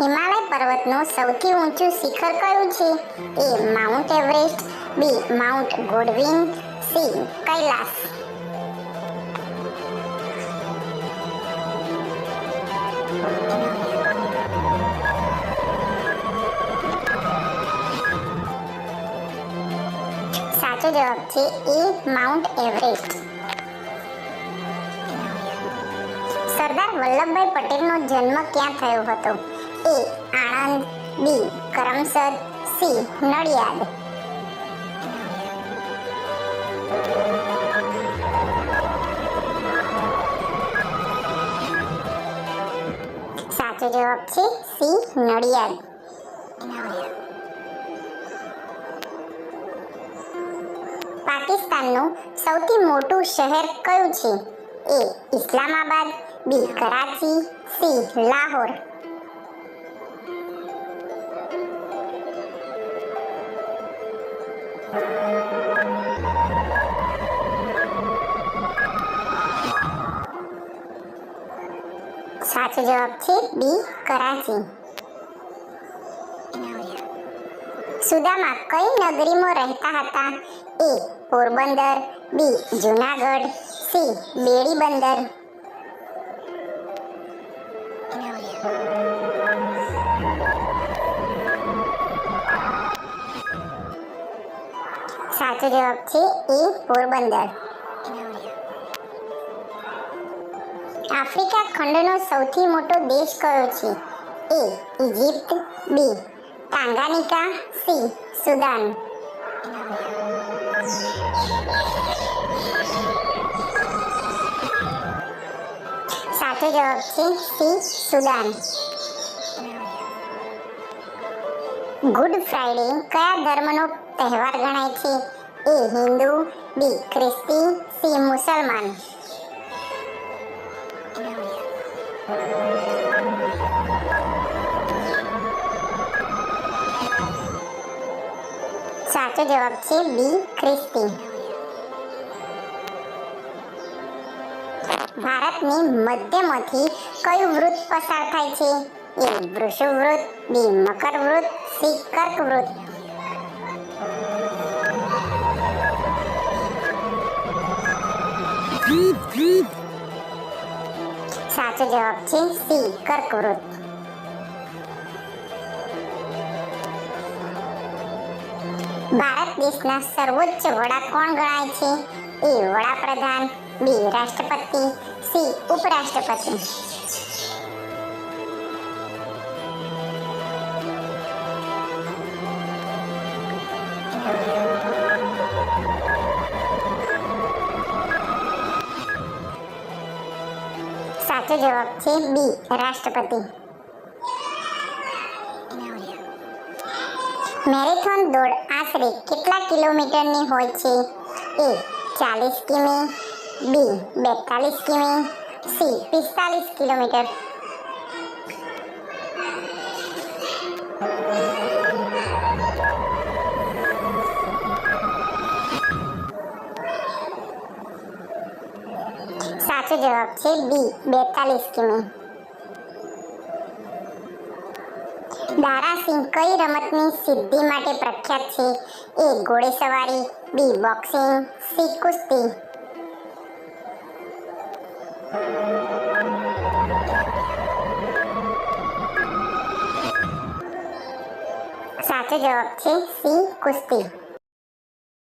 હિમાલય પર્વતનું સૌથી ઊંચું શિખર કયું છે? A Mount Everest, B Mount Godwin, C Kailash. સાચો જવાબ છે A Mount Everest. Sardar Vallabhbhai પટેલનો જન્મ ક્યાં થયો હતો? A Anand, B, Karamsad, C, Nadiad. સાચો જવાબ છે સી, નડિયાદ. પાકિસ્તાનનું સૌથી મોટું શહેર કયું છે? A, Islamabad, B, Karachi, C, Lahore. સાચો જવાબ છે બી, કરાચી. સુદામા કઈ નગરીમાં રહેતા હતા? A Porbandar, B Junagadh, C Bedi Bandar સાચો જવાબ છે એ પોરબંદર. આફ્રિકા ખંડનો સૌથી મોટો દેશ કયો છે? A Egypt B Tanganyika C, Sudan. સાચો જવાબ છે સી, સુદાન. ગુડ ફ્રાઈડે કયા ધર્મનો તહેવાર ગણાય છે? એ હિન્દુ, બી ખ્રિસ્તી, સી મુસલમાન. સાચો જવાબ છે બી ખ્રિસ્તી. ભારતની મધ્યમાંથી કયું વૃત્ત પસાર થાય છે? એ વૃષુ વૃત બી મકર વૃત્ત, સી કર્ક વૃત્ત. સાચો જવાબ છે સી કર્ક વૃત્ત ભારત દેશના સર્વોચ્ચ વડા કોણ ગણાય છે એ વડાપ્રધાન બી રાષ્ટ્રપતિ સી ઉપરાષ્ટ્રપતિ સાચો જવાબ છે બી, રાષ્ટ્રપતિ. મેરેથોન દોડ આશરે કેટલા કિલોમીટરની હોય છે? એ, ચાલીસ કિમી, બી, બેતાલીસ કિમી, સી, પિસ્તાલીસ કિલોમીટર. સાચો જવાબ છે બી, બેતાલીસ કિમી. દારાસિંહ કઈ રમતની સિદ્ધિ માટે પ્રખ્યાત છે? એ ઘોડેસવારી, બી બોક્સિંગ, સી કુસ્તી. સાચો જવાબ છે સી કુસ્તી.